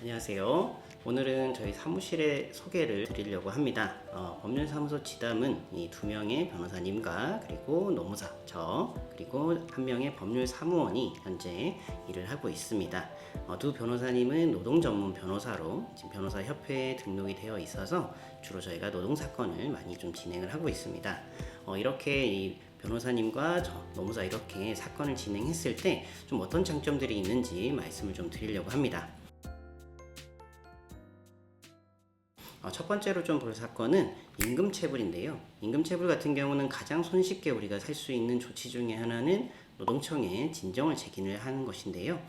안녕하세요. 오늘은 저희 사무실의 소개를 드리려고 합니다. 어, 법률사무소 지담은 이 두 명의 변호사님과 그리고 노무사 저 그리고 한 명의 법률사무원이 현재 일을 하고 있습니다. 어, 두 변호사님은 노동 전문 변호사로 지금 변호사 협회에 등록이 되어 있어서 주로 저희가 노동 사건을 많이 좀 진행을 하고 있습니다. 어, 이렇게 이 변호사님과 저 노무사 이렇게 사건을 진행했을 때 좀 어떤 장점들이 있는지 말씀을 좀 드리려고 합니다. 첫 번째로 좀 볼 사건은 임금체불인데요. 임금체불 같은 경우는 가장 손쉽게 우리가 살 수 있는 조치 중에 하나는 노동청에 진정을 제기를 하는 것인데요.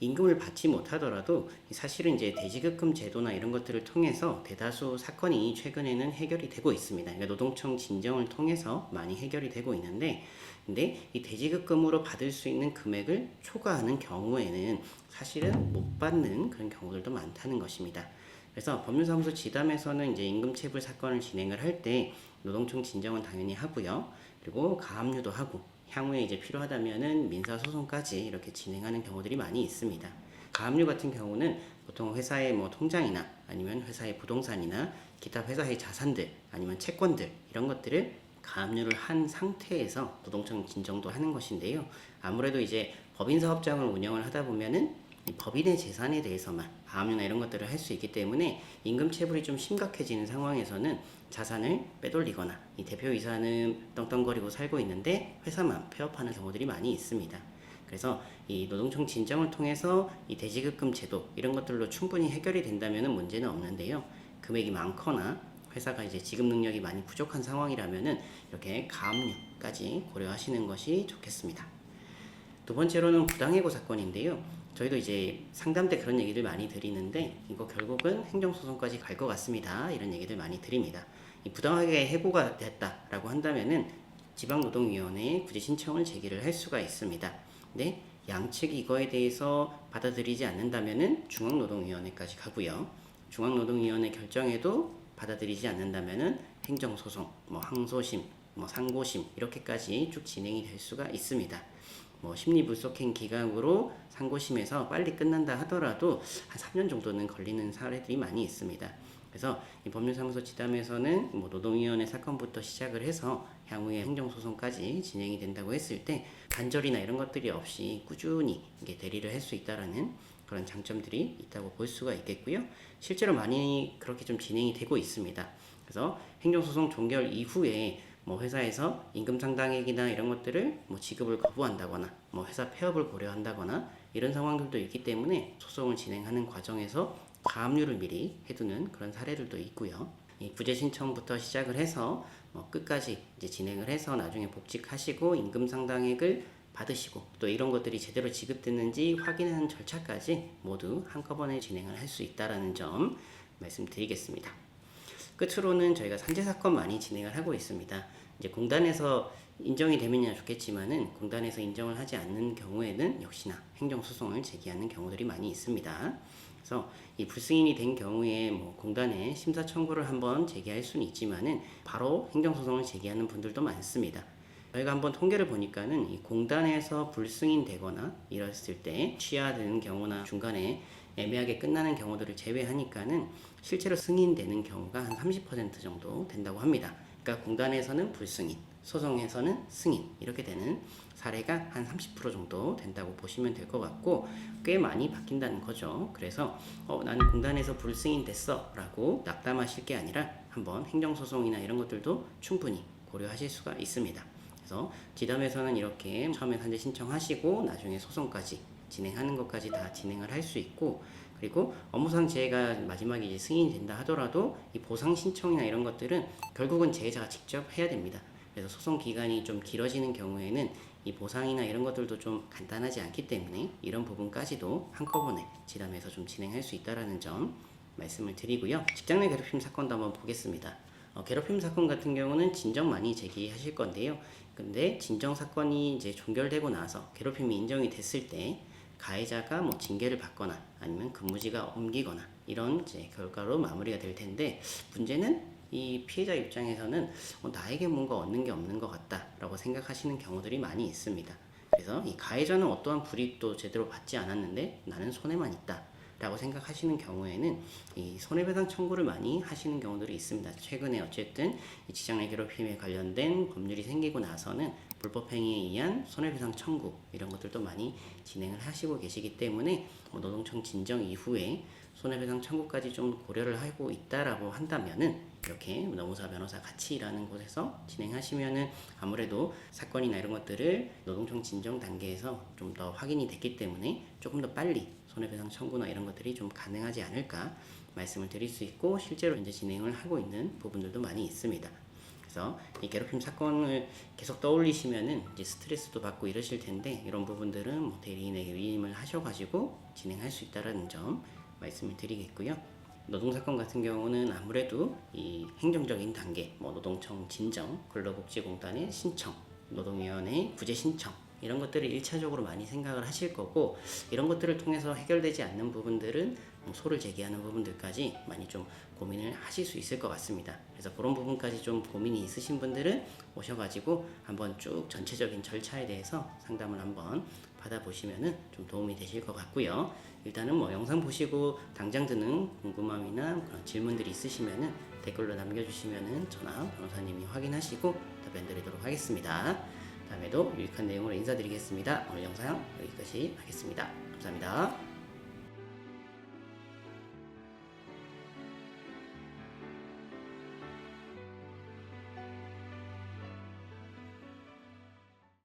임금을 받지 못하더라도 사실은 이제 대지급금 제도나 이런 것들을 통해서 대다수 사건이 최근에는 해결이 되고 있습니다. 그러니까 노동청 진정을 통해서 많이 해결이 되고 있는데, 근데 이 대지급금으로 받을 수 있는 금액을 초과하는 경우에는 사실은 못 받는 그런 경우들도 많다는 것입니다. 그래서 법률사무소 지담에서는 이제 임금체불 사건을 진행을 할 때 노동청 진정은 당연히 하고요. 그리고 가압류도 하고 향후에 이제 필요하다면은 민사소송까지 이렇게 진행하는 경우들이 많이 있습니다. 가압류 같은 경우는 보통 회사의 뭐 통장이나 아니면 회사의 부동산이나 기타 회사의 자산들 아니면 채권들 이런 것들을 가압류를 한 상태에서 노동청 진정도 하는 것인데요. 아무래도 이제 법인 사업장을 운영을 하다 보면은 이 법인의 재산에 대해서만 가압류나 이런 것들을 할 수 있기 때문에 임금 체불이 좀 심각해지는 상황에서는 자산을 빼돌리거나 이 대표이사는 떵떵거리고 살고 있는데 회사만 폐업하는 경우들이 많이 있습니다. 그래서 이 노동청 진정을 통해서 이 대지급금 제도 이런 것들로 충분히 해결이 된다면 문제는 없는데요. 금액이 많거나 회사가 이제 지급 능력이 많이 부족한 상황이라면은 이렇게 가압류까지 고려하시는 것이 좋겠습니다. 두 번째로는 부당해고 사건인데요. 저희도 이제 상담 때 그런 얘기를 많이 드리는데 이거 결국은 행정소송까지 갈 것 같습니다. 이런 얘기들 많이 드립니다. 이 부당하게 해고가 됐다라고 한다면은 지방노동위원회에 굳이 신청을 제기를 할 수가 있습니다. 근데 양측이 이거에 대해서 받아들이지 않는다면은 중앙노동위원회까지 가고요. 중앙노동위원회 결정에도 받아들이지 않는다면은 행정소송, 뭐 항소심, 뭐 상고심 이렇게까지 쭉 진행이 될 수가 있습니다. 뭐 심리불속행 기각으로 상고심에서 빨리 끝난다 하더라도 한 3년 정도는 걸리는 사례들이 많이 있습니다. 그래서 이 법률사무소 지담에서는 뭐 노동위원회 사건부터 시작을 해서 향후에 행정소송까지 진행이 된다고 했을 때 간절이나 이런 것들이 없이 꾸준히 이게 대리를 할 수 있다라는 그런 장점들이 있다고 볼 수가 있겠고요. 실제로 많이 그렇게 좀 진행이 되고 있습니다. 그래서 행정소송 종결 이후에 뭐 회사에서 임금 상당액이나 이런 것들을 뭐 지급을 거부한다거나 뭐 회사 폐업을 고려한다거나 이런 상황들도 있기 때문에 소송을 진행하는 과정에서 가압류를 미리 해두는 그런 사례들도 있고요. 이 구제 신청부터 시작을 해서 뭐 끝까지 이제 진행을 해서 나중에 복직하시고 임금 상당액을 받으시고 또 이런 것들이 제대로 지급됐는지 확인하는 절차까지 모두 한꺼번에 진행을 할 수 있다라는 점 말씀드리겠습니다. 끝으로는 저희가 산재 사건 많이 진행을 하고 있습니다. 이제 공단에서 인정이 되면야 좋겠지만은 공단에서 인정을 하지 않는 경우에는 역시나 행정 소송을 제기하는 경우들이 많이 있습니다. 그래서 이 불승인이 된 경우에 뭐 공단에 심사 청구를 한번 제기할 수는 있지만은 바로 행정 소송을 제기하는 분들도 많습니다. 저희가 한번 통계를 보니까는 이 공단에서 불승인 되거나 이랬을 때 취하되는 경우나 중간에 애매하게 끝나는 경우들을 제외하니까는 실제로 승인되는 경우가 한 30% 정도 된다고 합니다. 그러니까 공단에서는 불승인, 소송에서는 승인 이렇게 되는 사례가 한 30% 정도 된다고 보시면 될 것 같고 꽤 많이 바뀐다는 거죠. 그래서 어, 나는 공단에서 불승인 됐어라고 낙담하실 게 아니라 한번 행정소송이나 이런 것들도 충분히 고려하실 수가 있습니다. 그래서 지담에서는 이렇게 처음에 산재 신청하시고 나중에 소송까지 진행하는 것까지 다 진행을 할 수 있고 그리고 업무상 재해가 마지막에 이제 승인이 된다 하더라도 이 보상 신청이나 이런 것들은 결국은 재해자가 직접 해야 됩니다. 그래서 소송 기간이 좀 길어지는 경우에는 이 보상이나 이런 것들도 좀 간단하지 않기 때문에 이런 부분까지도 한꺼번에 지담에서 좀 진행할 수 있다라는 점 말씀을 드리고요. 직장 내 괴롭힘 사건도 한번 보겠습니다. 어, 괴롭힘 사건 같은 경우는 진정 많이 제기하실 건데요. 근데 진정 사건이 이제 종결되고 나서 괴롭힘이 인정이 됐을 때 가해자가 뭐 징계를 받거나 아니면 근무지가 옮기거나 이런 이제 결과로 마무리가 될 텐데 문제는 이 피해자 입장에서는 어, 나에게 뭔가 얻는 게 없는 것 같다라고 생각하시는 경우들이 많이 있습니다. 그래서 이 가해자는 어떠한 불이익도 제대로 받지 않았는데 나는 손해만 있다. 라고 생각하시는 경우에는 이 손해배상 청구를 많이 하시는 경우들이 있습니다. 최근에 어쨌든 이 직장 내 괴롭힘에 관련된 법률이 생기고 나서는 불법 행위에 의한 손해배상 청구 이런 것들도 많이 진행을 하시고 계시기 때문에 뭐 노동청 진정 이후에 손해배상 청구까지 좀 고려를 하고 있다라고 한다면은 이렇게 노무사 변호사 같이 일하는 곳에서 진행하시면은 아무래도 사건이나 이런 것들을 노동청 진정 단계에서 좀 더 확인이 됐기 때문에 조금 더 빨리 손해배상 청구나 이런 것들이 좀 가능하지 않을까 말씀을 드릴 수 있고 실제로 이제 진행을 하고 있는 부분들도 많이 있습니다. 그래서 이 괴롭힘 사건을 계속 떠올리시면은 이제 스트레스도 받고 이러실 텐데 이런 부분들은 뭐 대리인에게 위임을 하셔가지고 진행할 수 있다라는 점 말씀을 드리겠고요. 노동 사건 같은 경우는 아무래도 이 행정적인 단계, 뭐 노동청 진정, 근로복지공단의 신청, 노동위원회 구제 신청 이런 것들을 일차적으로 많이 생각을 하실 거고 이런 것들을 통해서 해결되지 않는 부분들은 뭐 소를 제기하는 부분들까지 많이 좀 고민을 하실 수 있을 것 같습니다. 그래서 그런 부분까지 좀 고민이 있으신 분들은 오셔가지고 한번 쭉 전체적인 절차에 대해서 상담을 한번 받아보시면은 좀 도움이 되실 것 같고요. 일단은 뭐 영상 보시고 당장 드는 궁금함이나 그런 질문들이 있으시면은 댓글로 남겨주시면은 저나 변호사님이 확인하시고 답변 드리도록 하겠습니다. 다음에도 유익한 내용으로 인사드리겠습니다. 오늘 영상 여기까지 하겠습니다. 감사합니다.